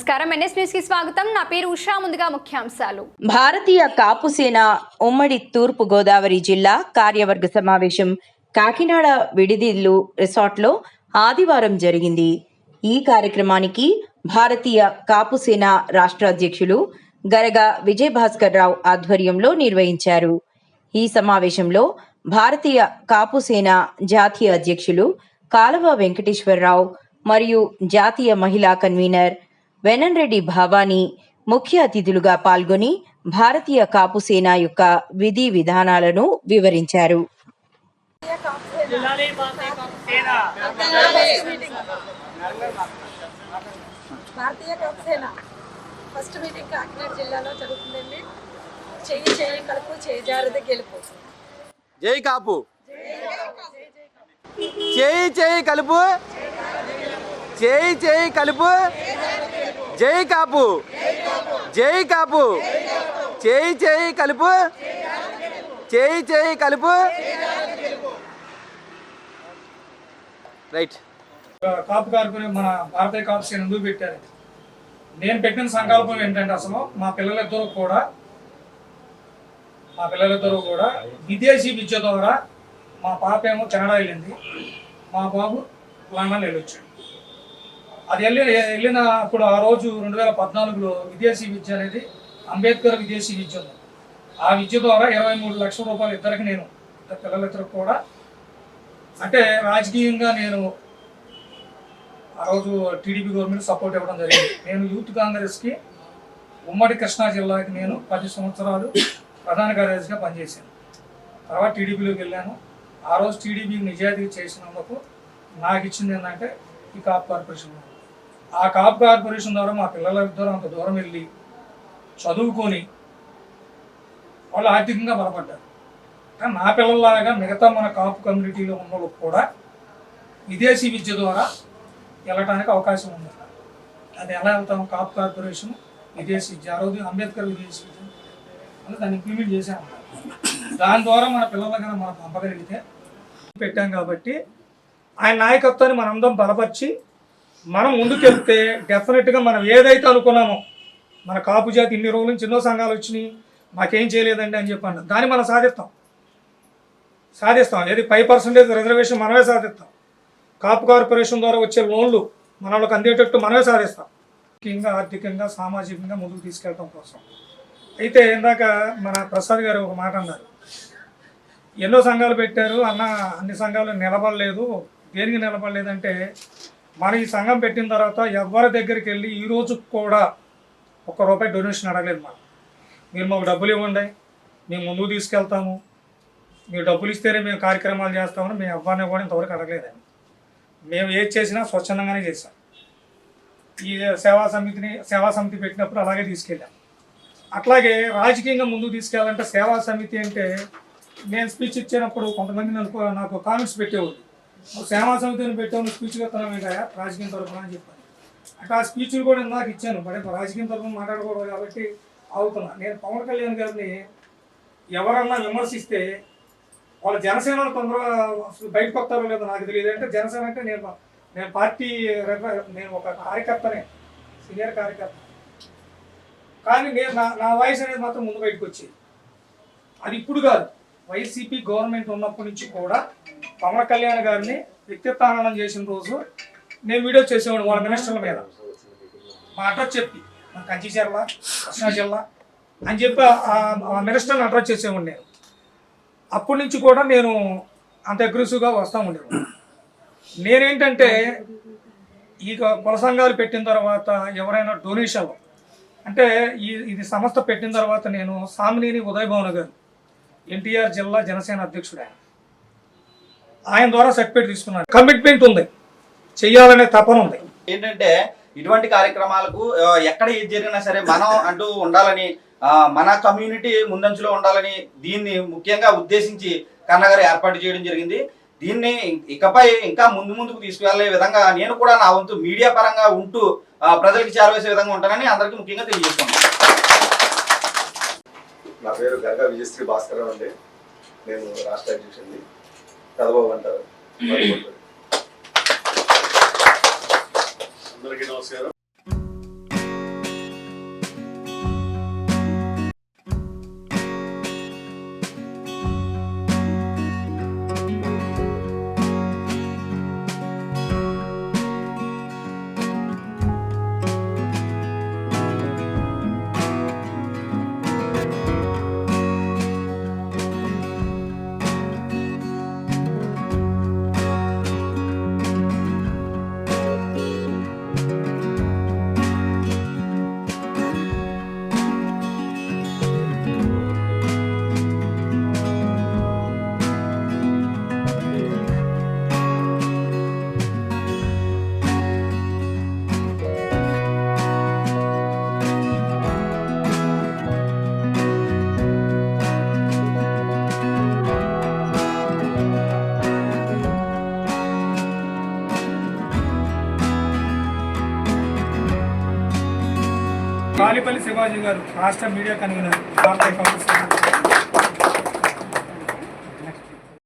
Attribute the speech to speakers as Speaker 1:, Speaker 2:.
Speaker 1: నమస్కారం. ఎన్ఎస్కి స్వాగతం. నా పేరు ఉషా. ముందుగా ముఖ్యాంశాలు.
Speaker 2: భారతీయ కాపుసేన ఉమ్మడి తూర్పు గోదావరి జిల్లా కార్యవర్గ సమావేశం కాకినాడ విడిదిల్లు రిసార్ట్లో ఆదివారం జరిగింది. ఈ కార్యక్రమానికి భారతీయ కాపుసేన రాష్ట్ర అధ్యక్షులు గరగ విజయభాస్కర్ రావు ఆధ్వర్యంలో నిర్వహించారు. ఈ సమావేశంలో భారతీయ కాపుసేన జాతీయ అధ్యక్షులు కాలవ వెంకటేశ్వరరావు మరియు జాతీయ మహిళా కన్వీనర్ వెనన్రెడ్డి భావాని ముఖ్య అతిథులుగా పాల్గొని భారతీయ కాపు సేన యొక్క విధి విధానాలను వివరించారు.
Speaker 3: భారతీయ సేన.
Speaker 4: భారతీయ కప్సేన ఫస్ట్ మీటింగ్ కాకినాడ జిల్లాలో జరుగుతుందండి. చెయ్యి చెయ్యి కలుపు చేయి జారుది గెలుపు.
Speaker 5: జై కాపు. చేయి చేయి కలుపు. చేయి చేయి కలుపు. జై కాపు. జై కాపు. చేయి చేయి కలుపు. చేయి చేయి కలుపు. రైట్.
Speaker 3: కాపు కార్పొరేషన్ మన భారతీయ కాపు సేన ఎందుకు పెట్టారు? నేను పెట్టిన సంకల్పం ఏంటంటే అసలు మా పిల్లలిద్దరూ కూడా మా పిల్లలిద్దరూ కూడా విదేశీ విద్య ద్వారా మా పాప ఏమో కెనడా వెళ్ళింది. మా బాబు లండన్ వెళ్ళొచ్చాడు. అది వెళ్ళిన వెళ్ళిన అప్పుడు ఆ రోజు రెండు వేల పద్నాలుగులో విదేశీ విద్య అనేది అంబేద్కర్ విదేశీ విద్య ఉంది. ఆ విద్య ద్వారా ఇరవై మూడు లక్షల రూపాయలు ఇద్దరికి నేను పిల్లలిద్దరికి కూడా అంటే రాజకీయంగా నేను ఆ రోజు టీడీపీ గవర్నమెంట్ సపోర్ట్ ఇవ్వడం జరిగింది. నేను యూత్ కాంగ్రెస్కి ఉమ్మడి కృష్ణా జిల్లాకి నేను పది సంవత్సరాలు ప్రధాన కార్యదర్శిగా పనిచేశాను. తర్వాత టీడీపీలోకి వెళ్ళాను. ఆ రోజు టీడీపీకి నిజాయితీ చేసినందుకు నాకు ఇచ్చింది ఏంటంటే ఈ కాప్ కార్పొరేషన్. ఆ కాప్ కార్పొరేషన్ ద్వారా మా పిల్లల ద్వారా అంత దూరం వెళ్ళి చదువుకొని వాళ్ళు ఆర్థికంగా బలపడ్డారు. కానీ నా పిల్లల్లాగా మిగతా మన కాపు కమ్యూనిటీలో ఉన్న వాళ్ళకు కూడా విదేశీ విద్య ద్వారా వెళ్ళటానికి అవకాశం ఉంది. అది ఎలా వెళ్తాం? కాపు కార్పొరేషన్ విదేశీ విద్య ఆ రోజు అంబేద్కర్ విదేశీ విద్య అని దాన్ని ఇంప్లిమెంట్ చేశాము దాని ద్వారా మన పిల్లలకి మనం పంపగలిగితే పెట్టాం కాబట్టి ఆయన నాయకత్వాన్ని మనందరం బలపరిచి మనం ముందుకెళ్తే డెఫినెట్గా మనం ఏదైతే అనుకున్నామో మన కాపు జాతి ఇన్ని రోజుల నుంచి ఎన్నో సంఘాలు వచ్చినాయి మాకేం చేయలేదండి అని చెప్పండి దాన్ని మనం సాధిస్తాం. సాధిస్తాం. ఏది ఫైవ్ పర్సెంటేజ్ రిజర్వేషన్ మనమే సాధిస్తాం. కాపు కార్పొరేషన్ ద్వారా వచ్చే లోన్లు మన వాళ్ళకి అందేటట్టు మనమే సాధిస్తాం. ముఖ్యంగా ఆర్థికంగా సామాజికంగా ముందుకు తీసుకెళ్ళడం కోసం. అయితే ఇందాక మన ప్రసాద్ గారు ఒక మాట అన్నారు. ఎన్నో సంఘాలు పెట్టారు అన్న అన్ని సంఘాలు నిలబడలేదు. దేనికి నిలబడలేదంటే మన ఈ సంఘం పెట్టిన తర్వాత ఎవరి దగ్గరికి వెళ్ళి ఈ రోజు కూడా ఒక్క రూపాయి డొనేషన్ అడగలేదు మనం మీరు మాకు డబ్బులు ఇవ్వండి మేము ముందుకు తీసుకెళ్తాము. మీరు డబ్బులు ఇస్తేనే మేము కార్యక్రమాలు చేస్తామని మేము ఎవరిని కూడా ఇంతవరకు అడగలేదండి. మేము ఏది చేసినా స్వచ్ఛందంగానే చేసాం ఈ సేవా సమితిని సేవా సమితి పెట్టినప్పుడు అలాగే తీసుకెళ్ళాం. అట్లాగే రాజకీయంగా ముందుకు తీసుకెళ్ళాలంటే సేవా సమితి అంటే నేను స్పీచ్ ఇచ్చినప్పుడు కొంతమంది నాకు నాకు కామెంట్స్ పెట్టేవాళ్ళు. శ్యామా సమితిని పెట్టావు స్పీచ్ ఇస్తున్నావు ఏంటా రాజకీయం తరఫున అని చెప్పాను. అంటే ఆ స్పీచ్లు కూడా నాకు ఇచ్చాను. మరి రాజకీయం తరఫున మాట్లాడకూడదు కాబట్టి అవుతున్నా. నేను పవన్ కళ్యాణ్ గారిని ఎవరన్నా విమర్శిస్తే వాళ్ళ జనసేన కొందరు బయటకు వస్తారో లేదో నాకు తెలియదు. అంటే జనసేన అంటే నేను నేను పార్టీ నేను ఒక కార్యకర్తనే సీనియర్ కార్యకర్త. కానీ నేను నా నా వాయిస్ అనేది మాత్రం ముందు బయటకు వచ్చేది. అది ఇప్పుడు కాదు. వైసీపీ గవర్నమెంట్ ఉన్నప్పటి నుంచి కూడా పవన్ కళ్యాణ్ గారిని వ్యక్తిత్వానందం చేసిన రోజు నేను వీడియో చేసేవాడు వాళ్ళ మినిస్టర్ల మీద. మా అడ్రస్ చెప్పి మా కంచి జిల్లా కృష్ణా జిల్లా అని చెప్పి ఆ- మినిస్టర్ని అడ్రస్ చేసేవాడు నేను. అప్పటి నుంచి కూడా నేను అంత అగ్రెసివ్గా వస్తూ ఉండేవాడు నేనేంటంటే ఈ కుల సంఘాలు పెట్టిన తర్వాత ఎవరైనా డొనేషన్లు అంటే ఈ ఇది సంస్థ పెట్టిన తర్వాత నేను సామినేని ఉదయభవన్ గారు ఎన్టీఆర్ జిల్లా జనసేన అధ్యక్షుడు ఆయన. ఆయన ద్వారా సర్టిఫికేట్ తీసుకున్నాను కమిట్మెంట్ ఉంది. చెయ్యాలనే తపన ఉంది.
Speaker 6: ఏంటంటే ఇటువంటి కార్యక్రమాలకు ఎక్కడ ఏది జరిగినా సరే మనం అంటూ ఉండాలని మన కమ్యూనిటీ ముందంచులో ఉండాలని దీన్ని ముఖ్యంగా ఉద్దేశించి కన్నగారు ఏర్పాటు చేయడం జరిగింది. దీన్ని ఇకపై ఇంకా ముందు ముందుకు తీసుకువెళ్ళే విధంగా నేను కూడా నా వంతు మీడియా పరంగా ఉంటూ ప్రజలకు చేరవేసే విధంగా ఉంటానని అందరికీ ముఖ్యంగా తెలియజేస్తున్నాను.
Speaker 7: నా పేరు గంగా విజయశ్రీ భాస్కర్ అండి. నేను రాష్ట్ర అధ్యక్షుడిని. అంటారు
Speaker 8: అందరికీ నమస్కారం.
Speaker 3: కాలిపల్లి శివాజీ గారు రాష్ట్ర మీడియా కన్వీనర్. భారతీయ కాంగ్రెస్